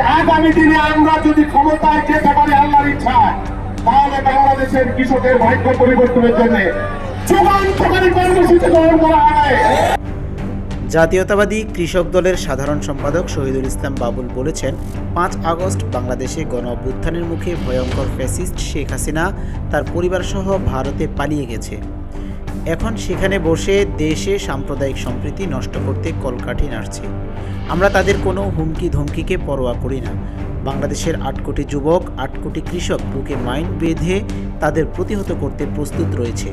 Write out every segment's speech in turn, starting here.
আগামী দিনে আমরা যদি ক্ষমতায় যেতে পারি আল্লাহর ইচ্ছায়, তাহলে বাংলাদেশের কৃষকের ভাগ্য পরিবর্তনের জন্য জাতীয়তাবাদী কৃষক দলের সাধারণ সম্পাদক শহীদুল ইসলাম বাবুল বলেছেন, পাঁচ আগস্ট বাংলাদেশে গণ অভ্যুত্থানের মুখে ভয়ঙ্কর ফ্যাসিস্ট শেখ হাসিনা তার পরিবারসহ ভারতে পালিয়ে গেছে। এখন সেখানে বসে দেশে সাম্প্রদায়িক সম্প্রীতি নষ্ট করতে কলকাঠি নাড়ছে। আমরা তাদের কোনো হুমকি ধমকিকে পরোয়া করি না। বাংলাদেশের আট কোটি যুবক, আট কোটি কৃষক বুকে মাইন্ড বেঁধে তাদের প্রতিহত করতে প্রস্তুত রয়েছে।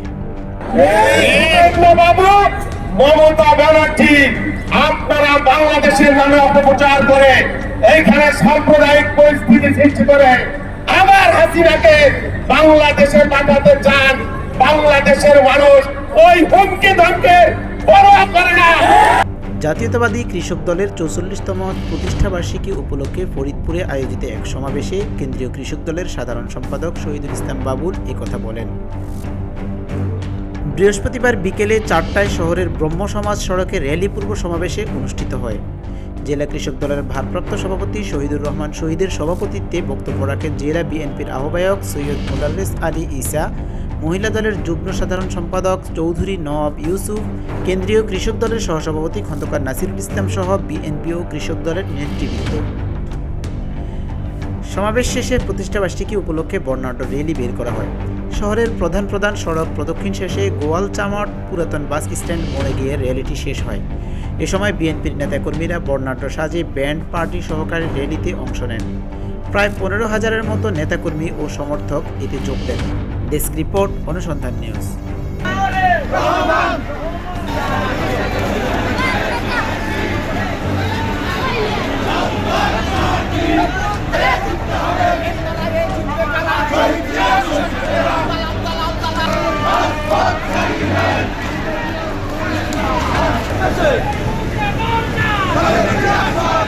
মমতা ব্যানার্জি, আপনারা বাংলাদেশের নামে অপপ্রচার করে সাম্প্রদায়িক পরিস্থিতি সৃষ্টি করে হাসিনাকে বাংলাদেশে পাঠাতে চান। বাংলাদেশের মানুষ ওই হুমকি ধমকে পরোয়া করে না। জাতীয়তাবাদী কৃষক দলের চৌচল্লিশতম প্রতিষ্ঠাবার্ষিকী উপলক্ষে ফরিদপুরে আয়োজিত এক সমাবেশে কেন্দ্রীয় কৃষক দলের সাধারণ সম্পাদক শহীদুল ইসলাম বাবুল একথা বলেন। বৃহস্পতিবার বিকেলে চারটায় শহরের ব্রহ্ম সমাজ সড়কে র্যালি পূর্ব সমাবেশে অনুষ্ঠিত হয়। জেলা কৃষক দলের ভারপ্রাপ্ত সভাপতি শহীদুর রহমান শহীদের সভাপতিত্বে বক্তব্য রাখেন জেলা বিএনপির আহ্বায়ক সৈয়দ মোদাল্লেস আলী ঈসা মহিলা দলের যুগ্ম সাধারণ সম্পাদক চৌধুরী নওয়াব ইউসুফ, কেন্দ্রীয় কৃষক দলের সহসভাপতি খন্দকার নাসিরুল ইসলাম সহ বিএনপি ও কৃষক দলের নেতৃবৃন্দ। সমাবেশ শেষে প্রতিষ্ঠাবার্ষিকী উপলক্ষে বর্ণাঢ্য র্যালি বের করা হয়। শহরের প্রধান প্রধান সড়ক প্রদক্ষিণ শেষে গোয়াল চামট, পুরাতন বাস স্ট্যান্ড মোড়ে গিয়ে র্যালিটি শেষ হয়। এ সময় বিএনপির নেতাকর্মীরা বর্ণাঢ্য সাজে ব্যান্ড পার্টি সহকারে র্যালিতে অংশ নেন। প্রায় পনেরো হাজারের মতো নেতাকর্মী ও সমর্থক এতে যোগ দেন। Desk report Anusandhan news Let's go!